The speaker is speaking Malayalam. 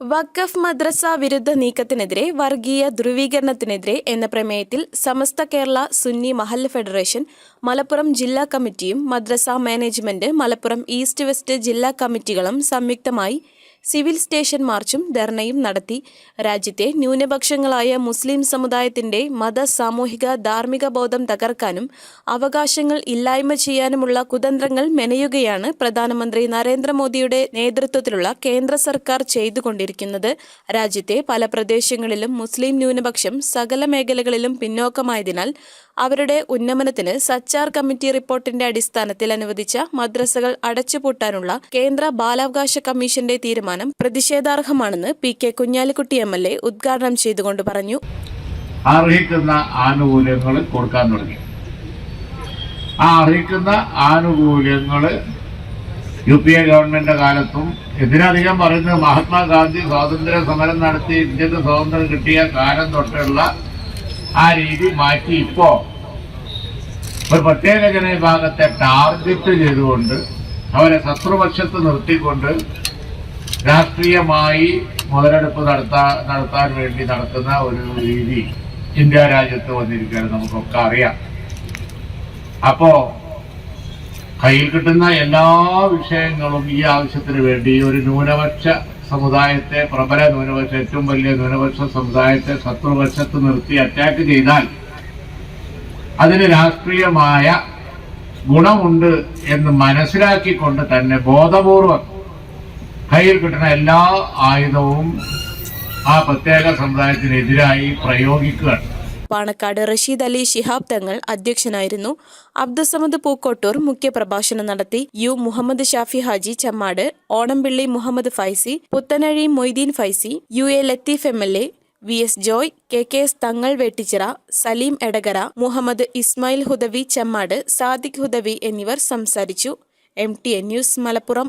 വഖഫ് മദ്രസ വിരുദ്ധ നീക്കത്തിനെതിരെ വർഗീയ ധ്രുവീകരണത്തിനെതിരെ എന്ന പ്രമേയത്തിൽ സമസ്ത കേരള സുന്നി മഹല്ല് ഫെഡറേഷൻ മലപ്പുറം ജില്ലാ കമ്മിറ്റിയും മദ്രസ മാനേജ്മെന്റ് മലപ്പുറം ഈസ്റ്റ് വെസ്റ്റ് ജില്ലാ കമ്മിറ്റികളും സംയുക്തമായി സിവിൽ സ്റ്റേഷൻ മാർച്ചും ധർണയും നടത്തി. രാജ്യത്തെ ന്യൂനപക്ഷങ്ങളായ മുസ്ലിം സമുദായത്തിന്റെ മത സാമൂഹിക ധാർമ്മിക ബോധം തകർക്കാനും അവകാശങ്ങൾ ഇല്ലായ്മ ചെയ്യാനുമുള്ള കുതന്ത്രങ്ങൾ മെനയുകയാണ് പ്രധാനമന്ത്രി നരേന്ദ്രമോദിയുടെ നേതൃത്വത്തിലുള്ള കേന്ദ്ര സർക്കാർ ചെയ്തുകൊണ്ടിരിക്കുന്നത്. രാജ്യത്തെ പല പ്രദേശങ്ങളിലും മുസ്ലിം ന്യൂനപക്ഷം സകല മേഖലകളിലും പിന്നോക്കമായതിനാൽ അവരുടെ ഉന്നമനത്തിന് സച്ചാർ കമ്മിറ്റി റിപ്പോർട്ടിന്റെ അടിസ്ഥാനത്തിൽ അനുവദിച്ച മദ്രസകൾ അടച്ചുപൂട്ടാനുള്ള കേന്ദ്ര ബാലാവകാശ കമ്മീഷന്റെ തീരുമാനം പ്രതിഷേധാർഹമാണെന്ന് P K Kunhalikutty M L A ഉദ്ഘാടനം ചെയ്തുകൊണ്ട് പറഞ്ഞു. അർഹിക്കുന്ന ആനുകൂല്യങ്ങൾ കൊടുക്കാൻ തുടങ്ങി. ആ അർഹിക്കുന്ന ആനുകൂല്യങ്ങൾ യു പി എ ഗവൺമെന്റിന്റെ കാലത്തും ഇതിനധികം പറയുന്നത് മഹാത്മാഗാന്ധി സ്വാതന്ത്ര്യ സമരം നടത്തി ഇന്ത്യയ്ക്ക് സ്വാതന്ത്ര്യം കിട്ടിയ കാലം തൊട്ടുള്ള ആ രീതി മാറ്റി ഇപ്പോ. ഒരു പ്രത്യേക ജനവിഭാഗത്തെ ടാർഗറ്റ് ചെയ്തുകൊണ്ട് അവരെ ശത്രുപക്ഷത്ത് നിർത്തിക്കൊണ്ട് രാഷ്ട്രീയമായി മുതലെടുപ്പ് നടത്താൻ നടത്താൻ വേണ്ടി നടത്തുന്ന ഒരു രീതി ഇന്ത്യ രാജ്യത്ത് വന്നിരിക്കുകയാണ് നമുക്കൊക്കെ അറിയാം. അപ്പോ കയ്യിൽ കിട്ടുന്ന എല്ലാ വിഷയങ്ങളും ഈ ആവശ്യത്തിന് വേണ്ടി ഒരു ന്യൂനപക്ഷ സമുദായത്തെ പ്രബല ന്യൂനപക്ഷ ഏറ്റവും വലിയ ന്യൂനപക്ഷ സമുദായത്തെ ശത്രുപക്ഷത്ത് നിർത്തി അറ്റാക്ക് ചെയ്താൽ അതിന് രാഷ്ട്രീയമായ ഗുണമുണ്ട് എന്ന് മനസ്സിലാക്കിക്കൊണ്ട് തന്നെ ബോധപൂർവം കയ്യിൽ കിട്ടുന്ന എല്ലാ ആയുധവും ആ പ്രത്യേക സമുദായത്തിനെതിരായി പ്രയോഗിക്കുകയാണ്. പാണക്കാട് റഷീദ് അലി ശിഹാബ് തങ്ങൾ അധ്യക്ഷനായിരുന്നു. അബ്ദുസമദ് പൂക്കോട്ടൂർ മുഖ്യപ്രഭാഷണം നടത്തി U Muhammad Shafi Haji Chemmad Onampilly Muhammad Faizy Puthanazhi Moideen Faizy U A Latheef M L A V S Joy K K S Thangal Vettichira Saleem Edakkara Muhammad Ismail Hudawi Chemmad Sadiq Hudawi എന്നിവർ സംസാരിച്ചു. M T N news Malappuram.